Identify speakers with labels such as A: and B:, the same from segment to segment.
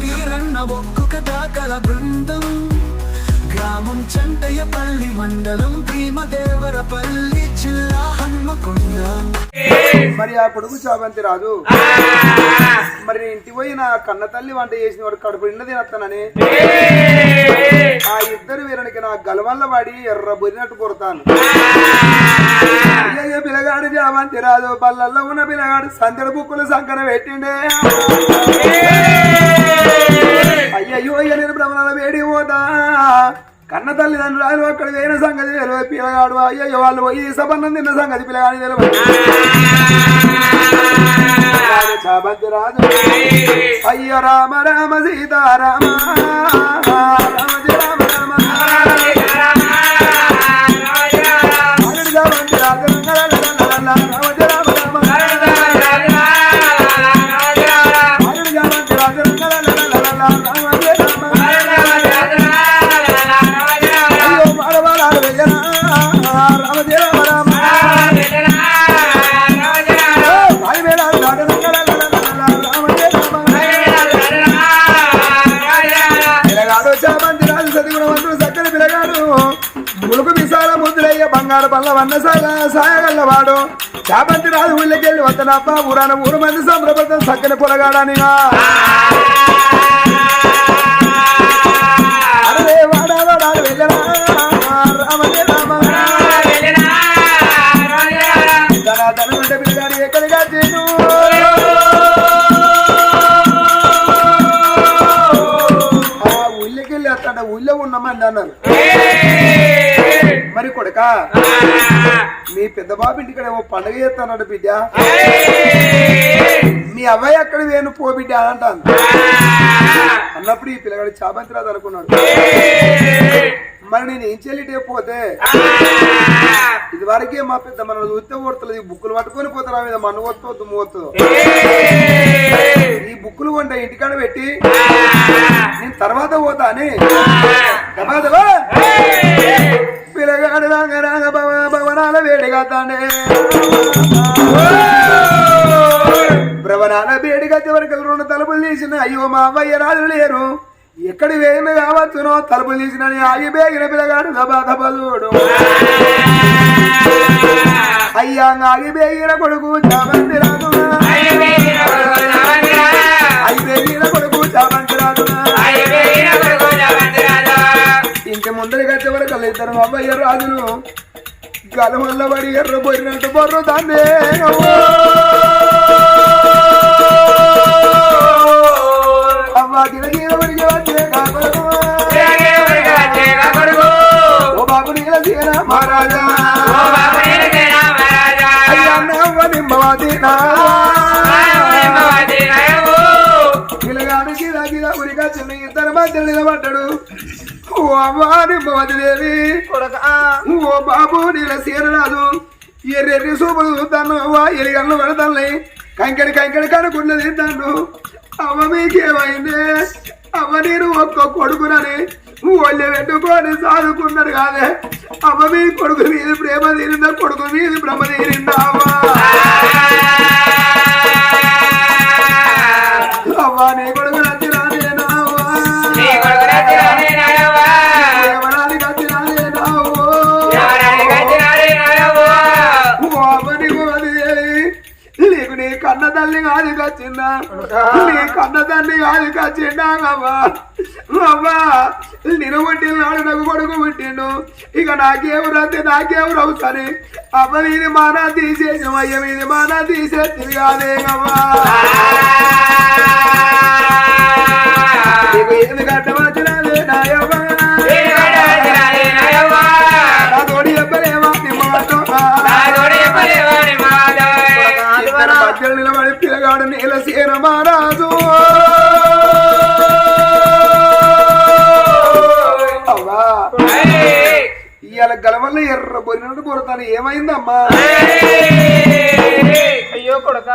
A: వీరన్న ఒక్కొక్క దాకల బృందం. గ్రామం చంటయ్యపల్లి మండలం భీమదేవరపల్లి జిల్లా హన్మకొండ.
B: మరి ఆ కొడుకు చావంతి రాదు. మరి నేను ఇంటికి పోయి నా కన్న తల్లి వంట చేసిన వాడు కడుపు నిండా తినత్తానని ఆ ఇద్దరు వీరనికి నా గలవల్ల వాడి ఎర్ర బొరినట్టు కొడతాను. అయ్యయ్య పిల్లగాడు చాబంతి రాదు. బల్లల్లో ఉన్న పిల్లగాడు సందడి బుక్కులు సంకర పెట్టిండే. అయ్యయ్యో అయ్య నేను భ్రమణాల వేడి పోతా. కన్న తల్లిదండ్రులు అక్కడ వేరే సంగతి తెలియదు పిల్లగాడు. అయ్యో వాళ్ళు పోయి సబన్నం తిన్న సంగతి పిల్లగాడి తెలియదు. రాజు. అయ్యో రామ రామ సీతారామ. రామ రామ రామ. బంగారు పల్ల వన్న సాగ సాయగల్లవాడు చామంతి రాజు ఊళ్ళకెళ్ళి వద్దనప్ప ఊరాన ఊరు మంది సంబరపడతాం చక్కని పొలగాడనిగా ఊళ్ళో ఉన్నామండి అన్నారు. మరి మీ పెద్ద బాబు ఇంటికాడ ఏమో పండగ చేస్తానడు బిడ్డ. మీ అబ్బాయి అక్కడ వేను పో బిడ్డ అని అంటాను అన్నప్పుడు ఈ పిల్లగాడు చాపంతి రాదు అనుకున్నాడు. మరి నేను ఏం చెల్లిటే పోతే? ఇది వరకే మా పెద్ద మన చూస్తే ఓడుతుంది బుక్కులు పట్టుకొని పోతారా మీద మన వస్తుందో దుమ్ము వస్తుందో ఈ బుక్కులు కొంట ఇంటికాడ పెట్టి నేను తర్వాత పోతా అని దబా దబా. పిల్లగాడు రాంగ రాంగ భవ భవనాల వేడిగా తాండే భ్రవనాల వేడిగా చివరికి రెండు తలుపులు తీసిన అయ్యో మా అవ్వయ్య రాజు లేరు. ఎక్కడి వేయను కావచ్చునో తలుపులు తీసిన ఆగి బేగిన పిల్లగాడు దబా దబలుడు అయ్యా ఆగి బేగిన కొడుకు చామంతి రాదు అయి బేగిన కొడుకు చామంతి రాదు ఇంటి ముందరిగా చివరికి ఇద్దరు అవ్వయ్య రాజులు. గలమల్ల పడి ఎర్ర పోయినట్టు బొర్రు దాన్నే. ఓ బాబు నీల సీన మహారాజా. మధ్యలో నిలబడ్డాడు. ఓ నిమ్మవతి దేవి. ఓ బాబు నీల సీనరాజు. ఎర్రెర్రి సూపులు చూస్తాను అవ్వ ఎలిగన్ను పెడతాను కంకెడి కంకెడి కనుకున్నది తింటాను అవ్వ మీకేమైంది? అవ్వ నేను ఒక్క కొడుకునని ఒళ్ళె పెట్టుకొని సాదుకున్నారు కాదే. అవ్వ మీ కొడుకు మీది ప్రేమ తీరిందా? కొడుకు మీది భ్రమ తీరిందా అవ్వ అవ్వ నీ తల్లి కాదు నీ కన్న కాదు అవ్వా నేను పుట్టినాడు నాకు కొడుకు పుట్టిండు. ఇక నాకెవరు అంతే నాకెవరు అవుతాని అవ్వ ఇది మానా తీసేసి అయ్య మీది మానా తీసేసి కాదే అవ్వా నీకు ఏమి నాయవ్వ నిలబడి పిల్లగాడు నీల సీన మహారాజు ఇవాళ గలవల్ల ఎర్ర బొరినట్టు బొరతాను. ఏమైందమ్మా?
C: అయ్యో కొడక.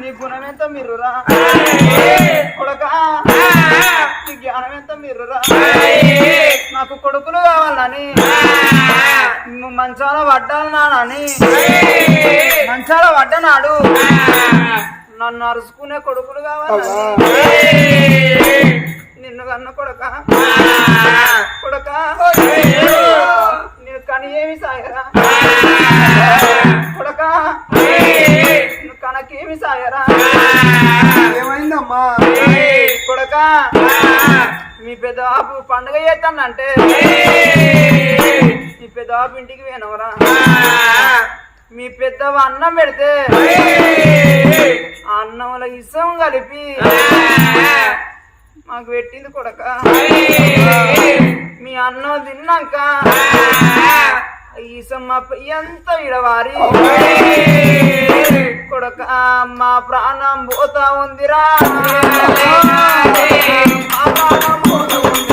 C: నీ గుణం ఎంత మీరురా కొడక. నీ జ్ఞానం ఎంత మీరురా నాకు కొడుకులు కావాలని. నువ్వు మంచాల పడ్డాలి నాని మంచాల పడ్డనాడు.
D: నన్ను అరుచుకునే కొడుకులు కావాలి పెద్ద బాబు పండుగ చేస్తానంటే. మీ పెద్ద బాబు ఇంటికి పోయినవరా? మీ పెద్దవ అన్నం పెడితే అన్నంలో ఇసం కలిపి మాకు పెట్టింది కొడక. మీ అన్నం తిన్నాక ఈసం మా ఎంత ఇడవారి కొడక మా ప్రాణం పోతా ఉందిరా. మా ప్రాణం పోతా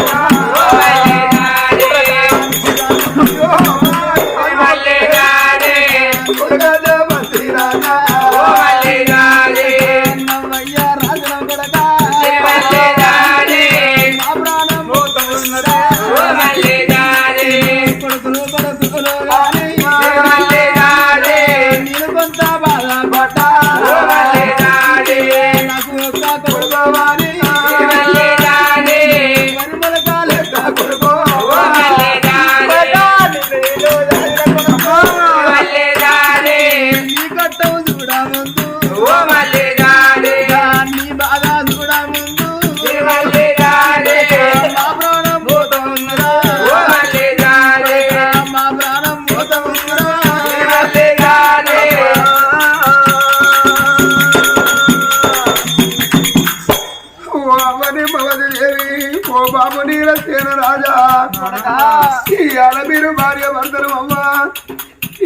B: ఇవాళ మీరు భార్య భర్తలు అమ్మ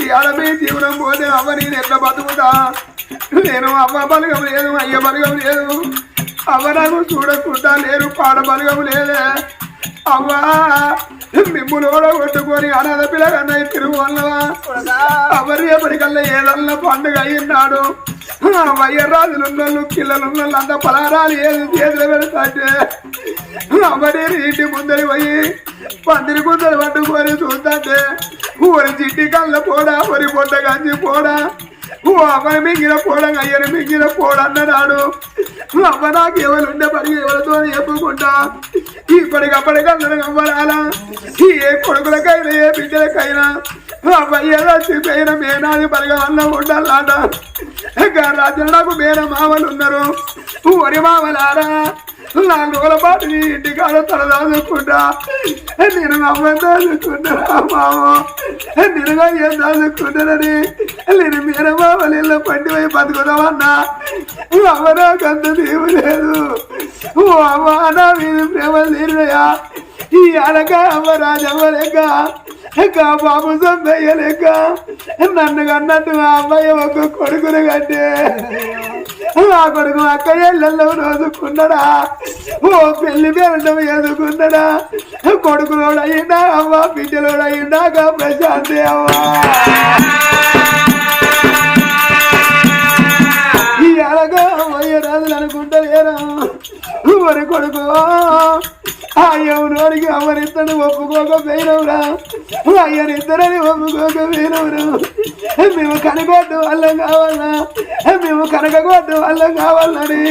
B: ఇవాళ మీ జీవనం పోతే అమ్మ నేను ఎట్లా బతుకుతా? నేను అమ్మ బలగం లేదు అయ్య బలగం లేదు. అమ్మ నాకు చూడకుండా లేరు పాడ బలగం లేదే. అమ్మా మిమ్ములు కొట్టుకొని అనాథ పిల్లగన్నయ్య తిరుగు వల్లవా అవరి ఎప్పటికల్లా ఏదన్నా పండుగ అయ్యిన్నాడు. వయ్యరాజులు ఉన్నోళ్ళు పిల్లలు ఉన్నోళ్ళు అంత పలారాలు ఏది చేతులు పెడతాంటే అవరి ఇంటి ముందరి పోయి పందిరి గుందలు పట్టుకొని చూస్తాంటే ఊరి చిట్టి కళ్ళ పోడా ఒరి పొట్ట కంచి పోడా ఓ అమ్మని మింగిన పోడం అయ్యని మింగిన పోడా అన్నాడు అమ్మ నాకు ఎవరు ఉండే పని ఎవరితో చెప్పుకుంటా ఇప్పటికప్పటికన్నా అవ్వరాలా ఏ కొడుకులకైనా ఏ బిడ్డలకైనా అబ్బాయి చచ్చిపోయిన మేనాది పలిగా అన్న ఉండాలట రాజ్యం నాకు మేన మామలు ఉన్నారు. ఒరి మామలారా నాలుగు రోజుల పాటు నీ ఇంటి కాడ దాచుకుంటా. నేను అమ్మ దాచుకుంటారా మామ నిన్నగా ఏం దాచుకుంటానని నేను మీర మామలు ఇళ్ళ పండి పోయి బతుకుదామన్నా. అమ్మ నాకు అంత దేవు లేదు. ఓ అమ్మ నా మీద ప్రేమ తీరినయా? ఈ అలక అమ్మ రాజమ్మ లెక్క. బాబు సొంతయ్య లెక్క. నన్ను కన్నట్టు ఆ అమ్మాయి ఒక కొడుకు కొడుకును కంటే ఆ కొడుకు అక్క ఇళ్ళల్లో రోజుకున్నాడా ఓ పెళ్ళి పేరటం ఎదుకున్నాడా కొడుకులోడు అయ్యిందా అవ్వ బిడ్డలోడు అయ్యిందాక ప్రశాంతి అవ్వ. ఈ అలగా అమ్మయ్య రాజులు అనుకుంటలేరా మరి కొడుకు. ఆ ఎవరికి అమ్మనిద్దరు ఒప్పుకోక పోయినవురా. అయ్యనిద్దరని ఒప్పుకోక పోయినవురు. మేము కనగొట్టు వాళ్ళం కావాలా? మేము కనకగొట్టు వాళ్ళం కావాలని.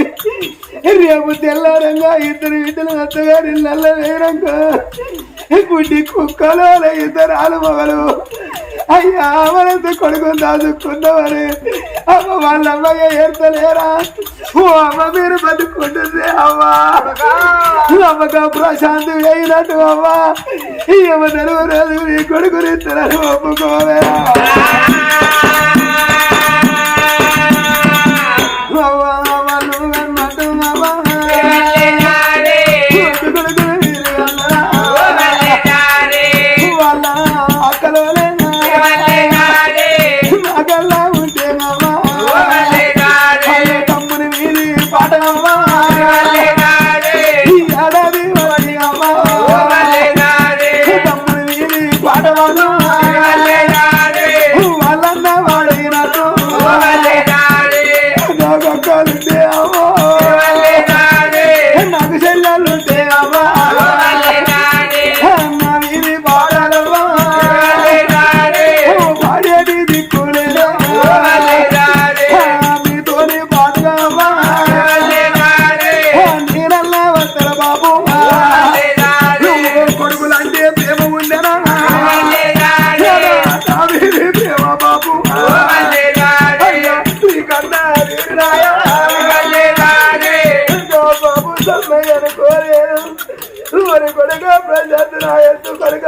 B: రేపు తెల్లారంగా ఇద్దరు ఇద్దరు అత్తగారి నల్ల వేరంగా గుడ్డి కుక్కలు ఇద్దరు ఆలు మొగలు అయ్యా అమరంత కొడుకు దాచుకున్నవారు అమ్మ వాళ్ళ అమ్మగా ఏర్తలేరా ఓ అమ్మ మీరు బతుకుంటుంది అమ్మా అమ్మగా ప్రశాంతి వేయినట్టు అమ్మా ఈ అమ్మ తెలుగు రోజు నీ కొడుకు ఇద్దరని ఒప్పుకోవే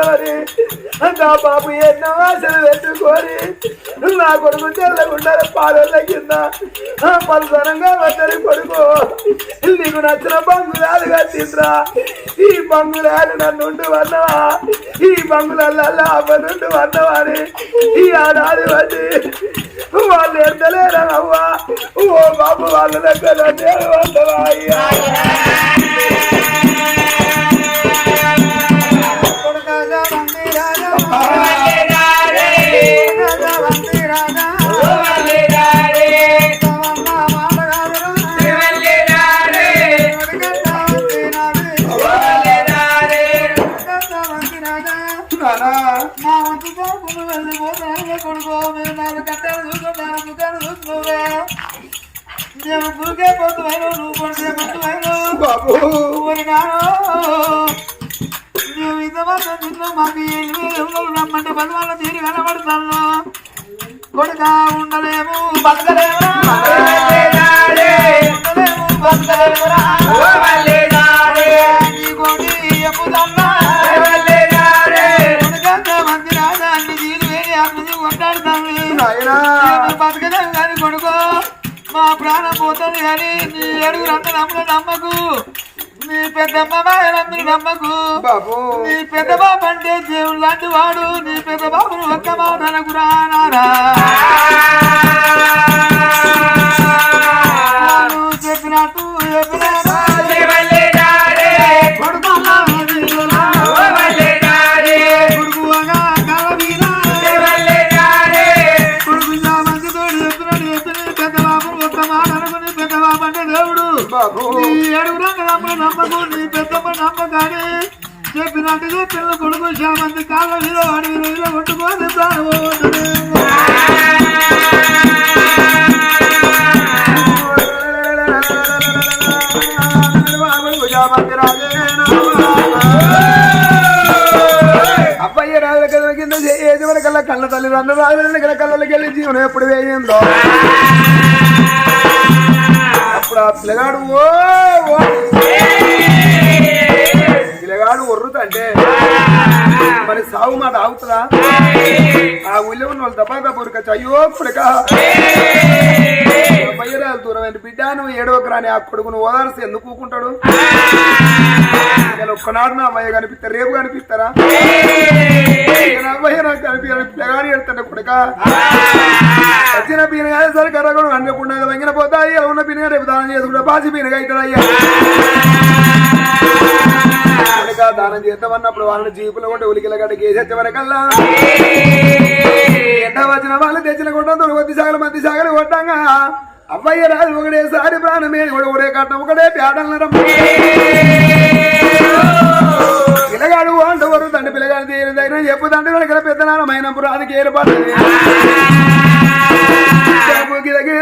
B: ఎత్తు అంతా నా బాబు ఎన్నో ఆశలు పెట్టుకొని నా కొడుకు తెల్లగుండాల పాలల కింద. పలుసనంగా వచ్చని కొడుకు. నీకు నచ్చిన బంగులాలు కట్టింద్రా ఈ బంగులాలు నన్ను వన్నవా ఈ బంగులల్లా అవ్వనుండు వన్నవాని ఈ ఆడాది వచ్చి వాళ్ళు ఎంతలేరా అవ్వా ఓ బాబు వాళ్ళ దగ్గర నేను అయ్యా?
C: ఊరి నాను నువ్వు ఇంతవరకు నిన్ను మాకు ఎనిమిది రమ్మంటే పది వాళ్ళ తీరి కనబడతాను కొడుక ఉండలేము బతకలేమురా. ఉండలేము బతకలేమురా. బతకలేము కానీ కొడుకో మా ప్రాణం పోతుంది కానీ నీ అందరూ నమ్మలు నమ్మకు. నీ పెద్దమ్మ నమ్మకు.
B: బాబు.
C: నీ పెద్ద బాబు అంటే దేవుడు లాంటి వాడు. నీ పెద్ద బాబును ఒక్క మాట అనకు రానారా. కళ్ళ
B: తల్లి రెండు రాజుల దగ్గర కళ్ళకి వెళ్ళి జీవనం ఎప్పుడు వేయిందో అప్పుడు ఆ పిల్లగాడు ఓ. పిల్లగాడు ఒర్రుతంటే మరి సాగు మాట ఆగుతుందా? ఆ ఊళ్ళో ఉన్న వాళ్ళు దపా దపూరిక అయ్యో కొడుక బయ్యరాలు దూరమైన బిడ్డ నువ్వు ఏడవకు రాని ఆ కొడుకును ఓదార్సి ఎందుకు ఊకుంటాడు? నేను ఒక్కనాడు నా అమ్మాయి కనిపిస్తా రేపు కనిపిస్తారా? అబ్బాయి నాకు కనిపించాలి పిల్లగాని ఎడతాడు కొడుక వచ్చిన పీనగా సరే కర్రగొడు అనుకుండా వంగిన పోతాయి ఇలా ఉన్న పీనగా రేపు దానం చేసుకుంటే బాసి పీనగా అవుతుంది అయ్యా. దానం చేద్దామన్నప్పుడు వాళ్ళని జీపులో కూడా ఉలికిల గడ్డకి వేసేచ్చే వరకల్లా. ఎండ వచ్చిన వాళ్ళు తెచ్చిన కొట్టం కొద్ది సాగలు మధ్య సాగలు కొట్టంగా. అవ్వయ్య రాజు ఒకటేసారి ప్రాణమే కూడా ఒరే కట్టం ఒకటే పేడల పిల్లగాడు అంట వరు తండ్రి పిల్లగాడు తీరిన దగ్గర చెప్పు తండ్రి వెనకల పెద్ద నాన్నమైనప్పుడు అది ఏర్పడుతుంది దగ్గర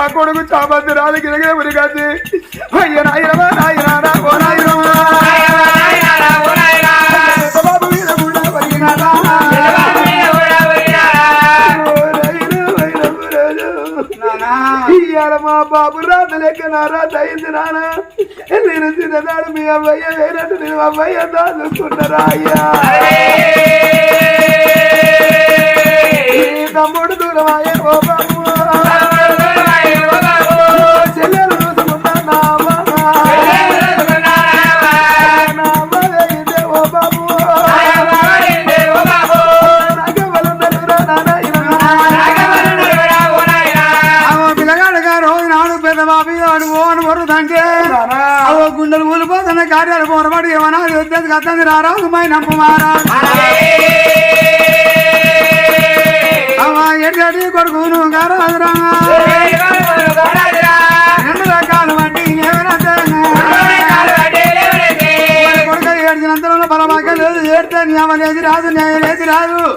B: నా కొడుకు చాబంతి రాదు గిరగిర ఉరిగాది కట్టి అయ్య ఓ బాబు ఇయ్యాల మా బాబు రాత లెక్క నా రాత అయింది నేను చిన్ననాడు మీ అబ్బాయి వేరట్టు నేను అబ్బాయి దాచుకున్నారా అయ్యా?
C: కాదు. లేదు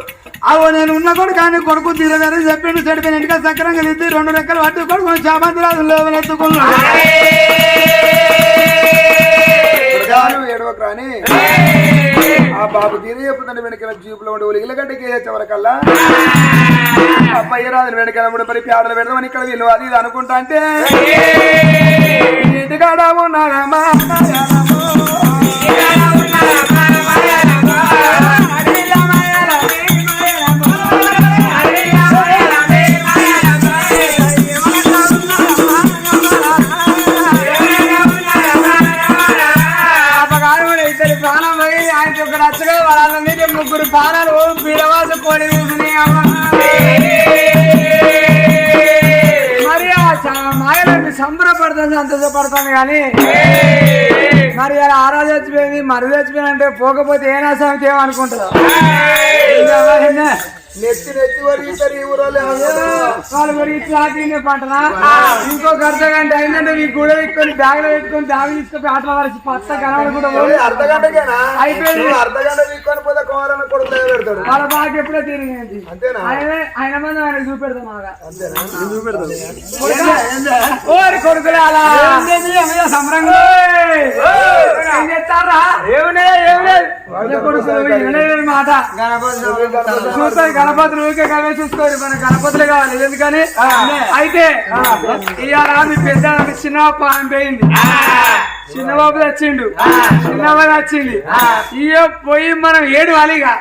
C: అవో నేను ఉన్న కొడుకు కానీ కొడుకు తీరదని చెప్పిండు. చెడిపోయిన ఇంటికి సక్రంగా దిద్ది రెండు రెక్కలు పట్టి కొడుకు చామంతి రాదు లేవనెత్తుకున్నాడు.
B: చెప్పకు రాని ఆ బాబు తీరే చెప్పుతుంది వెనకాల జీపులో ఉండి ఉలిగిలగడ్డకి వచ్చేవరకల్లా అబ్బాయి రాదు వెనకాల కూడా మరి పేడలు పెడదామని ఇక్కడ వీళ్ళు అది ఇది అనుకుంటా అంటే ఇంటికాడ ఉన్నారమ్మా
C: సంతోషపడుతుంది కానీ. మరి అలా ఆరా చచ్చిపోయింది మరి చచ్చిపోయిందంటే పోకపోతే ఏ నష్టం ఏమనుకుంటుందో
B: నెత్తి నెత్తి ఈ ఊరోళ్ళే.
C: వాళ్ళు పంటనా? ఇంకొక అర్ధ గంట అయిందంటే మీకు కూడా పెట్టుకొని బ్యాగ్లో పెట్టుకొని బ్యాగ్ తీసుకొని ఆటల వరకు పచ్చ కనబడకుండా
B: ఏ, అర్ధ గంటకేనా?
C: అయిపోయింది.
B: అర్ధ గంట తీసుకొని పోతే కొడుకు
C: వాళ్ళ బాగా ఎప్పుడో తిరిగింది.
B: అంతేనా?
C: ఆయన ఆయన మంది ఆయన చూపెడతాం బాగా.
B: అంతేనా?
C: ఓరి సంబరంగా? ఏం చేస్తారా? ఏమనే ఏమనే కొడుకులు వినలేని మాట. చూస్తారు గణపతులు ఊరికే కవే చూసుకోరు మన గణపతులే కావాలి. ఎందుకని? అయితే ఇవాళ మీ పెద్ద చిన్న పాన్ పోయింది. చిన్నబాబు వచ్చిండు చిన్నబాబు వచ్చింది ఇయ్య పోయి మనం ఏడు వాలిగా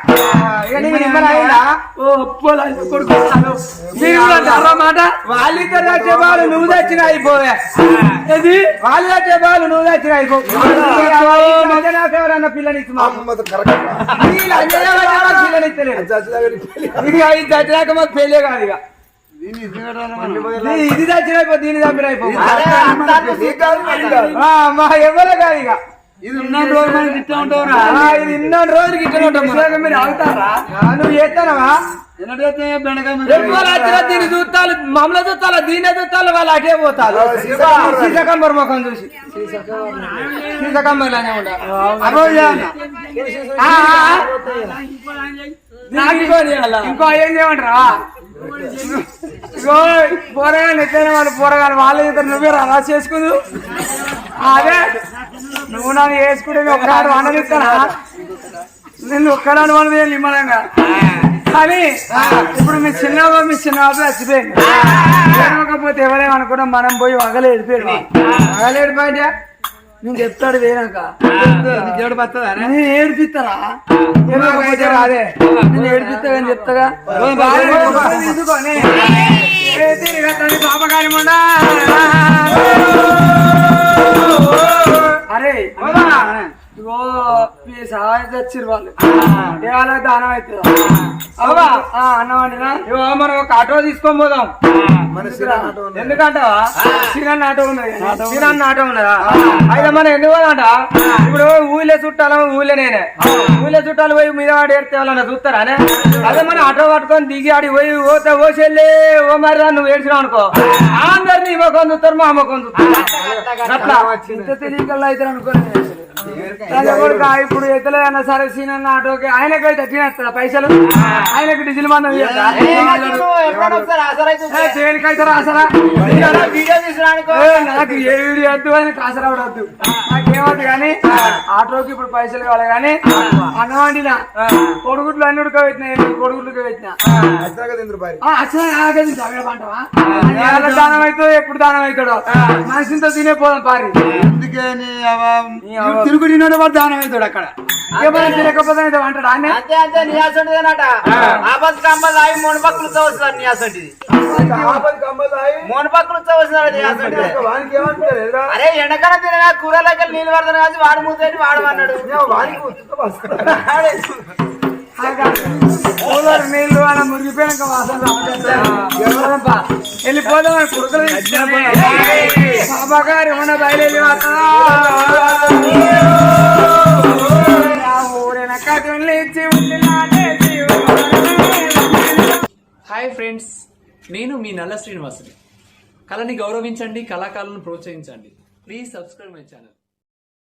C: కొడుకు మీరు కూడా అంటారా మాట. వాళ్ళిద్దరు వచ్చే బాలు నువ్వు తెచ్చిన అయిపోయా ఇది వాళ్ళు వచ్చే బాలు నువ్వు తెచ్చిన అయిపో. ఎవరన్నా పిల్లని
B: అమ్మతో కరెక్ట్
C: పిల్లని ఇస్తలేదు
B: చచ్చి దగ్గర పెళ్ళి.
C: ఇక ఇది చచ్చినాక మాకు పెళ్ళే కాదు ఇక. ఇది- ఇది చచ్చిన అయిపో దీన్ని చంపిన అయిపో
B: నీకు కాదు.
C: మా ఇక. ఇది ఉన్న రోజు మనకి ఇట్లా ఉంటావురా ఇది ఇన్న రోజులకి ఇట్లా ఉంటాం. మీరు. ఆగుతారా? నువ్వు చేస్తానవా? దీన్ని చూస్తాను మమ్మల్ని చూస్తాను దీన్నే చూస్తాను వాళ్ళు అటే పోతారు.
B: సీసకంబర్
C: ముఖం చూసి. లానే ఇంకో ఏం చేయమంటారా? పోరగాళ్ళు ఎట్లయినా వాళ్ళు పోరగాళ్ళు వాళ్ళ ఇద్దరు నువ్వే రా చేసుకుందు. అదే. నువ్వు నన్ను వేసుకుంటే ఒక్కడాడు అనదిస్తానా నిన్ను వాళ్ళ నిమ్మలంగా. కానీ ఇప్పుడు మీ చిన్నబాబు మీ చిన్నబాబు చచ్చిపోయింది ఏడవకపోతే ఎవరేమనుకున్నా మనం పోయి వగలు ఏడిపోయాడు వగలు నేను చెప్తాడు నేను ఏడిపిస్తారా రాదే. నేను ఏడిపిస్తా అని చెప్తాగా? తీసుకొని ఏ తిరిగా తల్లి పాపకార్యం అరే మీ సహాయం తెచ్చిరు వాళ్ళు. దేవాలయ దానం అవుతుందా అవా అన్నం వండినా? మనం ఒక ఆటో తీసుకొని పోదాం.
B: శ్రీరామ్ ఆటో
C: ఉన్నది. శ్రీరాన్ ఆటో ఉన్నదా అయితే మనం ఎందుకు పోదాంట ఇప్పుడు ఊళ్ళో చుట్టాలు ఊళ్ళో నేనే. ఊళ్ళో చుట్టాలు పోయి మీద వాడు ఏడితే వాళ్ళని చూస్తారా అనే? అదే మనం ఆటో పట్టుకొని దిగి ఆడి పోయి ఓతే ఓ చెల్లి ఓ మరి రా నువ్వు ఏడ్చినావు అనుకో. అందరినీ మొఖం చూస్తారు మా మొఖం చూస్తారు. అట్లా. ఇంత తెలియకల్లా అయితే అనుకోలేదు. ఇప్పుడు ఎత్తలేదన్నా సరే సీనన్న ఆటోకి ఆయనకైతే తినేస్తా పైసలు? ఆయనకి డీజిల్ మందం దేనికైతే రాసరా? నాకు ఏ వీడియో వద్దు అని కాసరా కూడా వద్దు నాకేమద్దు కానీ ఆటోకి ఇప్పుడు పైసలు కావాలి కానీ అన్నం వండిన కొడుగుట్లు అన్ని ఉడకబెట్టినా కొడుగుట్లకి పెట్టిన దానం అవుతుందో ఎప్పుడు దానం అవుతాడో? మనిషితో తినే పోదాం పారి.
E: తిరుగుడినోడు వాడు దానం అవుతాడు అక్కడ.
C: ఏమైనా తినకపోతే అయితే అంటాడు? ఆయన
D: అంతే అంతే నియాసంటిదేనట ఆపస్ కమ్మలు అవి మునపక్కులు నియాసంటిది
B: ఎదురా?
D: అరే ఎండకాలం తినగా కూరలకి నీళ్ళు పడతాను కాదు వాడు
B: వానికి ఉత్తుతో వస్తాను.
C: కూలర్ నీళ్ళు అలా మురిగిపోయాక వాసన. వెళ్ళిపోదాం కుడుకలు బాబా గారు ఏమన్నా బయలుదేరి
F: హాయ్ ఫ్రెండ్స్ నేను మీ నల్ల శ్రీనివాసుని. కళని గౌరవించండి కళాకారులను ప్రోత్సహించండి. Please subscribe my channel.